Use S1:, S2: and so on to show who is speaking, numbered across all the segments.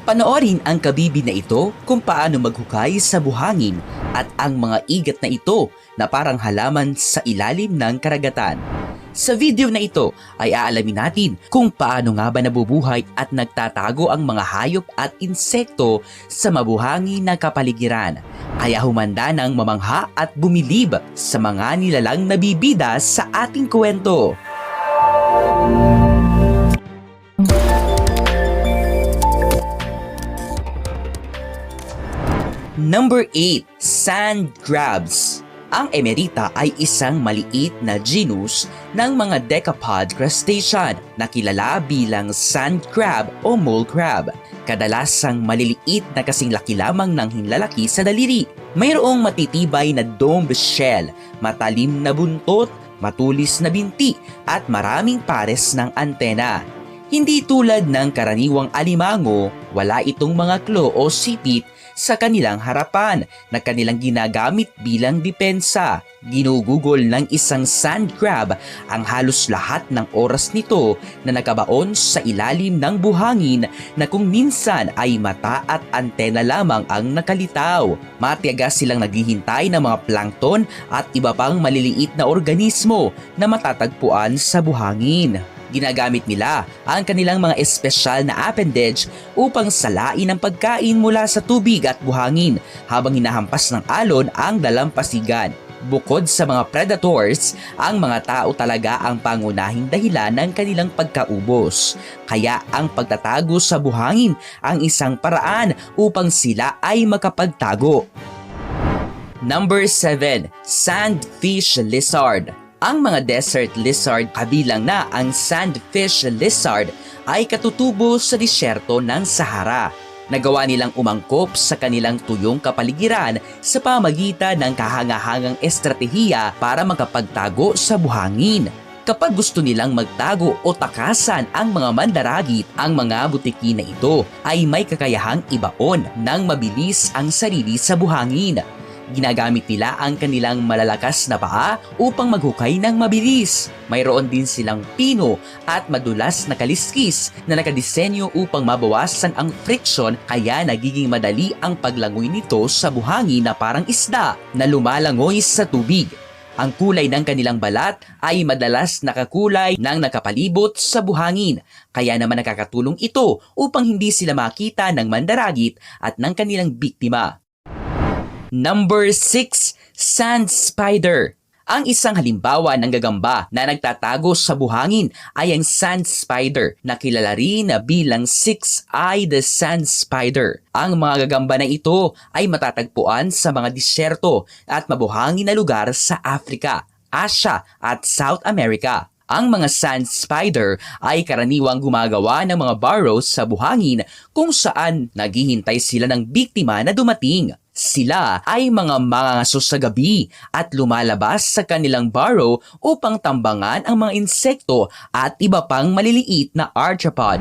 S1: Panoorin ang kabibi na ito kung paano maghukay sa buhangin at ang mga igat na ito na parang halaman sa ilalim ng karagatan. Sa video na ito ay aalamin natin kung paano nga ba nabubuhay at nagtatago ang mga hayop at insekto sa mabuhangin na kapaligiran. Kaya humanda ng mamangha at bumilib sa mga nilalang nabibida sa ating kwento. Number 8, Sand Crabs. Ang emerita ay isang maliit na genus ng mga decapod crustacean na kilala bilang sand crab o mole crab. Kadalasang maliliit na kasing laki lamang ng hinlalaki sa daliri. Mayroong matitibay na domed shell, matalim na buntot, matulis na binti at maraming pares ng antena. Hindi tulad ng karaniwang alimango, wala itong mga klo o sipit sa kanilang harapan na kanilang ginagamit bilang depensa. Ginugugol ng isang sand crab ang halos lahat ng oras nito na nakabaon sa ilalim ng buhangin na kung minsan ay mata at antena lamang ang nakalitaw. Matiyaga silang naghihintay ng mga plankton at iba pang maliliit na organismo na matatagpuan sa buhangin. Ginagamit nila ang kanilang mga espesyal na appendage upang salain ang pagkain mula sa tubig at buhangin habang hinahampas ng alon ang dalampasigan. Bukod sa mga predators, ang mga tao talaga ang pangunahing dahilan ng kanilang pagkaubos. Kaya ang pagtatago sa buhangin ang isang paraan upang sila ay makapagtago. Number 7. Sandfish Lizard ang mga desert lizard kabilang na ang sandfish lizard ay katutubo sa disyerto ng Sahara. Nagawa nilang umangkop sa kanilang tuyong kapaligiran sa pamagitan ng kahangahangang estratehiya para makapagtago sa buhangin. Kapag gusto nilang magtago o takasan ang mga mandaragit, ang mga butiki na ito ay may kakayahang ibaon ng mabilis ang sarili sa buhangin. Ginagamit nila ang kanilang malalakas na paa upang maghukay ng mabilis. Mayroon din silang pino at madulas na kaliskis na nakadisenyo upang mabawasan ang friction kaya nagiging madali ang paglangoy nito sa buhangin na parang isda na lumalangoy sa tubig. Ang kulay ng kanilang balat ay madalas nakakulay ng nakapalibot sa buhangin, kaya naman nakakatulong ito upang hindi sila makita ng mandaragit at ng kanilang biktima. Number 6, Sand Spider. Ang isang halimbawa ng gagamba na nagtatago sa buhangin ay ang sand spider na kilala rin na bilang six-eyed sand spider. Ang mga gagamba na ito ay matatagpuan sa mga disyerto at mabuhangin na lugar sa Africa, Asia at South America. Ang mga sand spider ay karaniwang gumagawa ng mga burrows sa buhangin kung saan naghihintay sila ng biktima na dumating. Sila ay mga mangangaso sa gabi at lumalabas sa kanilang burrow upang tambangan ang mga insekto at iba pang maliliit na arthropod.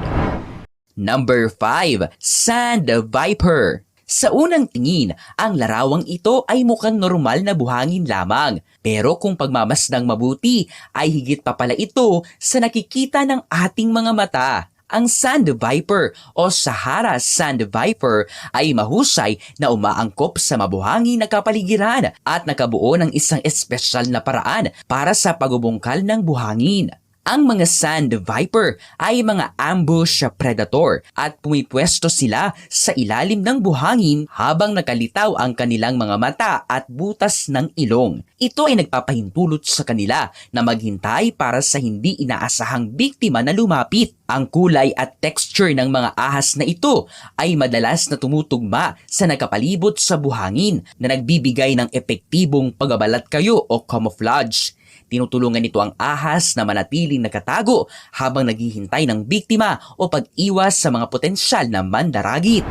S1: Number 5. Sand Viper sa unang tingin, ang larawang ito ay mukhang normal na buhangin lamang. Pero kung pagmamasdang mabuti, ay higit pa pala ito sa nakikita ng ating mga mata. Ang sand viper o Sahara sand viper ay mahusay na umaangkop sa mabuhangin na kapaligiran at nakabuo ng isang espesyal na paraan para sa pagbubungkal ng buhangin. Ang mga sand viper ay mga ambush predator at pumipwesto sila sa ilalim ng buhangin habang nakalitaw ang kanilang mga mata at butas ng ilong. Ito ay nagpapahintulot sa kanila na maghintay para sa hindi inaasahang biktima na lumapit. Ang kulay at texture ng mga ahas na ito ay madalas na tumutugma sa nakapalibot sa buhangin na nagbibigay ng epektibong pagabalat kayo o camouflage. Tinutulungan nito ang ahas na manatiling nakatago habang naghihintay ng biktima o pag-iwas sa mga potensyal na mandaragit.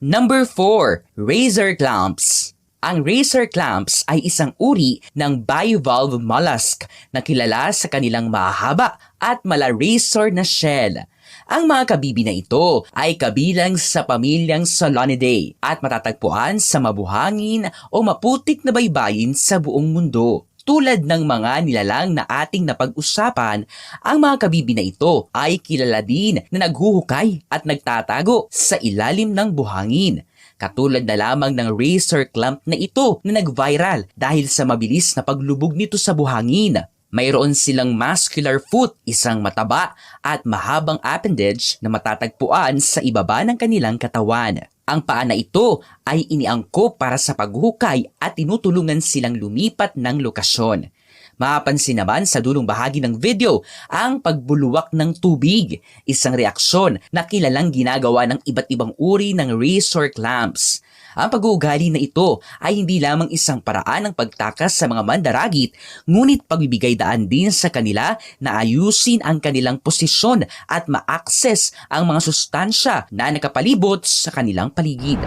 S1: Number 4. Razor Clamps ang razor clamps ay isang uri ng bivalve mollusk na kilala sa kanilang mahaba at mala-razor na shell. Ang mga kabibi na ito ay kabilang sa pamilyang Solonidae at matatagpuan sa mabuhangin o maputik na baybayin sa buong mundo. Tulad ng mga nilalang na ating napag-usapan, ang mga kabibi na ito ay kilala din na naghuhukay at nagtatago sa ilalim ng buhangin. Katulad na lamang ng razor clamp na ito na nag-viral dahil sa mabilis na paglubog nito sa buhangin. Mayroon silang muscular foot, isang mataba at mahabang appendage na matatagpuan sa ibaba ng kanilang katawan. Ang paa na ito ay iniangkop para sa paghukay at tinutulungan silang lumipat ng lokasyon. Mapapansin naman sa dulong bahagi ng video ang pagbuluwak ng tubig, isang reaksyon na kilalang ginagawa ng iba't ibang uri ng razor clamps. Ang pag-uugali na ito ay hindi lamang isang paraan ng pagtakas sa mga mandaragit, ngunit pagbibigay daan din sa kanila na ayusin ang kanilang posisyon at ma-access ang mga sustansya na nakapalibot sa kanilang paligid.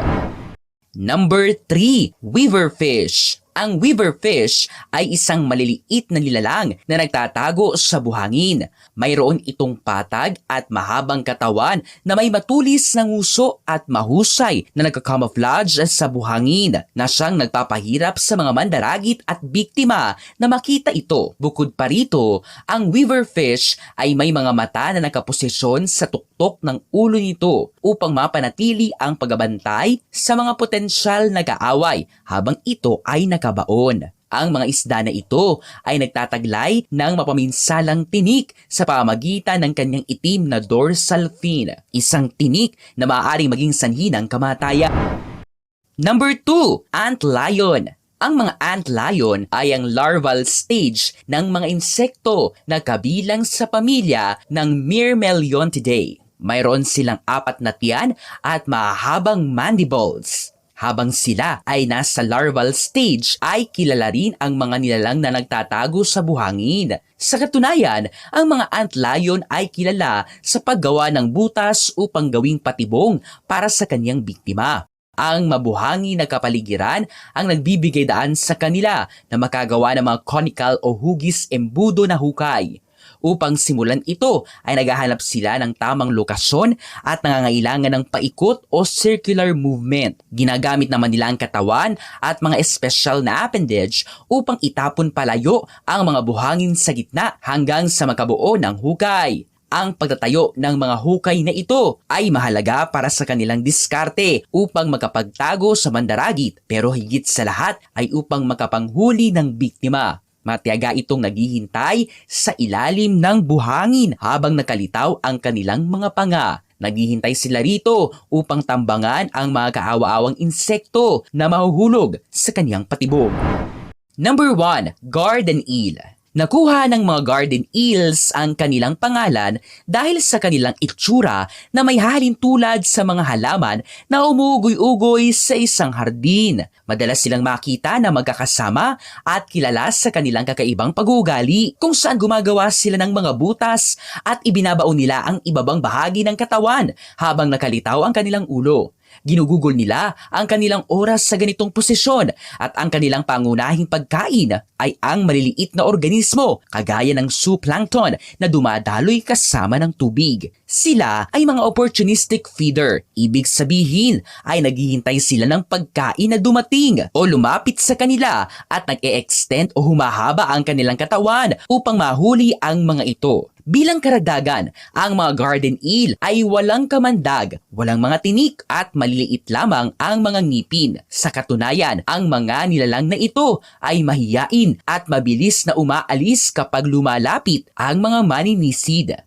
S1: Number 3, Weaver Fish. Ang weaver fish ay isang maliliit na nilalang na nagtatago sa buhangin. Mayroon itong patag at mahabang katawan na may matulis na nguso at mahusay na nagka-camouflage sa buhangin na siyang nagpapahirap sa mga mandaragit at biktima na makita ito. Bukod pa rito, ang weaver fish ay may mga mata na nakaposisyon sa tuktok ng ulo nito upang mapanatili ang pagbabantay sa mga potensyal na kaaway habang ito ay nakabaon. Ang mga isda na ito ay nagtataglay ng mapaminsalang tinik sa pamagitan ng kanyang itim na dorsal fin, isang tinik na maaaring maging sanhi ng kamatayan. Number 2, ant lion. Ang mga ant lion ay ang larval stage ng mga insekto na kabilang sa pamilya ng Myrmeleontidae. Mayroon silang apat na tiyan at mahabang mandibles. Habang sila ay nasa larval stage ay kilala rin ang mga nilalang na nagtatago sa buhangin. Sa katunayan, ang mga ant lion ay kilala sa paggawa ng butas upang gawing patibong para sa kanyang biktima. Ang mabuhangi na kapaligiran ang nagbibigay daan sa kanila na makagawa ng mga conical o hugis embudo na hukay. Upang simulan ito ay naghahanap sila ng tamang lokasyon at nangangailangan ng paikot o circular movement. Ginagamit naman nila ang katawan at mga espesyal na appendage upang itapon palayo ang mga buhangin sa gitna hanggang sa makabuo ng hukay. Ang pagtatayo ng mga hukay na ito ay mahalaga para sa kanilang diskarte upang makapagtago sa mandaragit pero higit sa lahat ay upang makapanghuli ng biktima. Matiyaga itong naghihintay sa ilalim ng buhangin habang nakalitaw ang kanilang mga panga. Naghihintay sila rito upang tambangan ang mga kaawa-awang insekto na mahuhulog sa kanyang patibong. Number 1, Garden Eel. Nakuha ng mga garden eels ang kanilang pangalan dahil sa kanilang itsura na may halin tulad sa mga halaman na umuugoy-ugoy sa isang hardin. Madalas silang makita na magkakasama at kilala sa kanilang kakaibang pag-uugali kung saan gumagawa sila ng mga butas at ibinabaon nila ang ibabang bahagi ng katawan habang nakalitaw ang kanilang ulo. Ginugugol nila ang kanilang oras sa ganitong posisyon at ang kanilang pangunahing pagkain ay ang maliliit na organismo kagaya ng zooplankton na dumadaloy kasama ng tubig. Sila ay mga opportunistic feeder. Ibig sabihin ay naghihintay sila ng pagkain na dumating o lumapit sa kanila at nag-e-extend o humahaba ang kanilang katawan upang mahuli ang mga ito. Bilang karagdagan, ang mga garden eel ay walang kamandag, walang mga tinik at maliliit lamang ang mga ngipin. Sa katunayan, ang mga nilalang na ito ay mahiyain at mabilis na umaalis kapag lumalapit ang mga maninisid.